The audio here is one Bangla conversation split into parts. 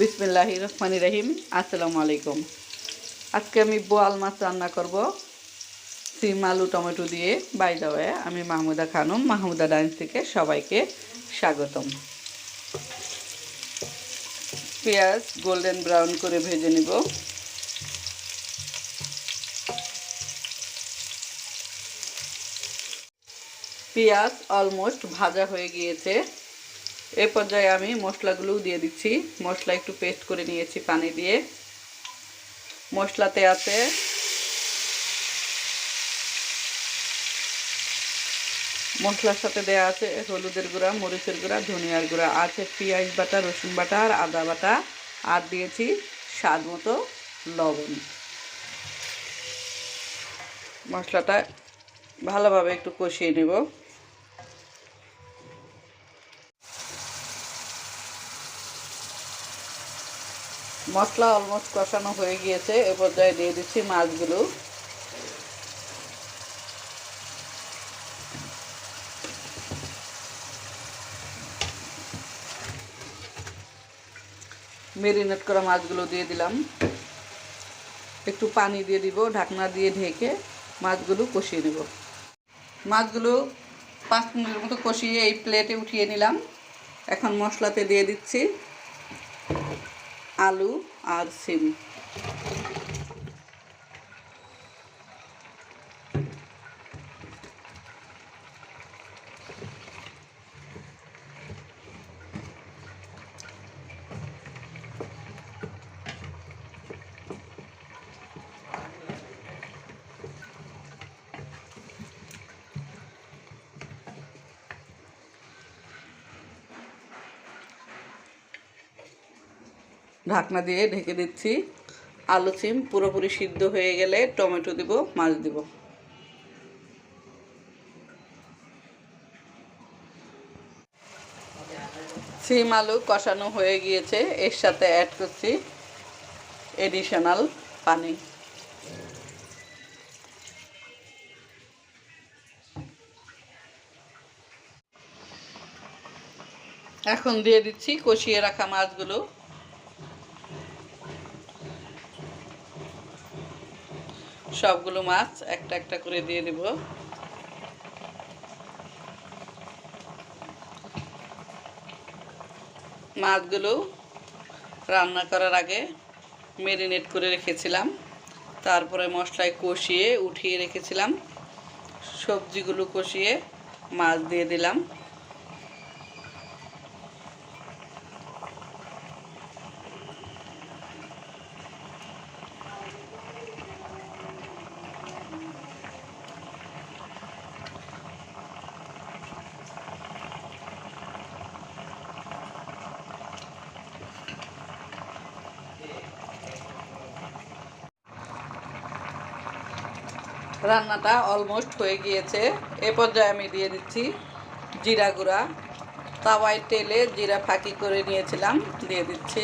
বিসমিল্লাহ রহমান রহিম। আসসালামু আলাইকুম। আজকে আমি বোয়াল মাছ রান্না করব। সিম, আলু, টমেটো দিয়ে। বাই দেওয়া আমি মাহমুদা খানম। মাহমুদা ডান্স থেকে সবাইকে স্বাগতম। পেঁয়াজ গোল্ডেন ব্রাউন করে ভেজে নিব। পেঁয়াজ অলমোস্ট ভাজা হয়ে গিয়েছে। এ পর্যায়ে আমি মশলাগুলোও দিয়ে দিচ্ছি। মশলা একটু পেস্ট করে নিয়েছি পানি দিয়ে। মশলাতে আছে মশলার সাথে দেওয়া আছে হলুদের গুঁড়া, মরিচের গুঁড়া, ধনিয়ার গুঁড়া। আছে পেঁয়াজ বাটা, রসুন বাটা আর আদা বাটা। আর দিয়েছি স্বাদ মতো লবণ। মশলাটা ভালোভাবে একটু কষিয়ে নেব। মশলা অলমোস্ট কষানো হয়ে গিয়েছে, এ পর্যায়ে দিয়ে দিচ্ছি মাছগুলো। মেরিনেট করা মাছগুলো দিয়ে দিলাম। একটু পানি দিয়ে দিব, ঢাকনা দিয়ে ঢেকে মাছগুলো কষিয়ে নেব। মাছগুলো পাঁচ মিনিটের মতো কষিয়ে এই প্লেটে উঠিয়ে নিলাম। এখন মশলাতে দিয়ে দিচ্ছি আলু আর সিম। ঢাকনা দিয়ে ঢেকে দিচ্ছি। আলু সিম পুরোপুরি সিদ্ধ হয়ে গেলে টমেটো দিব, মাছ দিব। সিম আলু কষানো হয়ে গিয়েছে, এর সাথে অ্যাড করছি এডিশনাল পানি। এখন দিয়ে দিচ্ছি কষিয়ে রাখা মাছগুলো। সবগুলো মাছ একটা একটা করে দিয়ে দেব মাছগুলো রান্না করার আগে মেরিনেট করে রেখেছিলাম। তারপরে মশলায় কষিয়ে উঠিয়ে রেখেছিলাম। সবজিগুলো কষিয়ে মাছ দিয়ে দিলাম। রান্নাটা অলমোস্ট হয়ে গিয়েছে। এ পর্যায়ে আমি দিয়ে দিচ্ছি জিরা গুঁড়া। তাওয়ায় তেলে জিরা ফাঁকি করে নিয়েছিলাম, দিয়ে দিচ্ছি।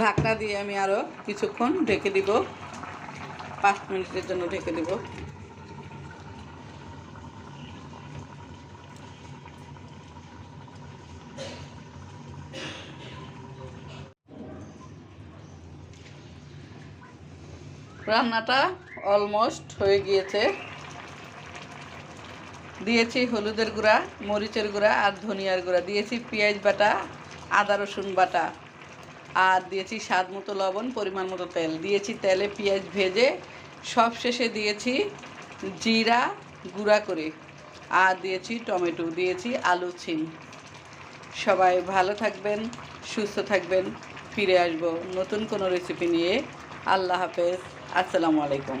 ঢাকনা দিয়ে আমি আরও কিছুক্ষণ ঢেকে দিব। পাঁচ মিনিটের জন্য ঢেকে দেব। রান্নাটা অলমোস্ট হয়ে গিয়েছে। দিয়েছি হলুদের গুঁড়া, মরিচের গুঁড়া আর ধনিয়ার গুঁড়া। দিয়েছি পেঁয়াজ বাটা, আদা রসুন বাটা। আর দিয়েছি স্বাদ মতো লবণ, পরিমাণ মতো তেল। দিয়েছি তেলে পেঁয়াজ ভেজে সব শেষে দিয়েছি জিরা গুঁড়া করে। আর দিয়েছি টমেটো, দিয়েছি আলু, ছিম। সবাই ভালো থাকবেন, সুস্থ থাকবেন, ফিরে আসব নতুন কোনো রেসিপি নিয়ে। আল্লাহ হাফেজ, আসসালামু আলাইকুম।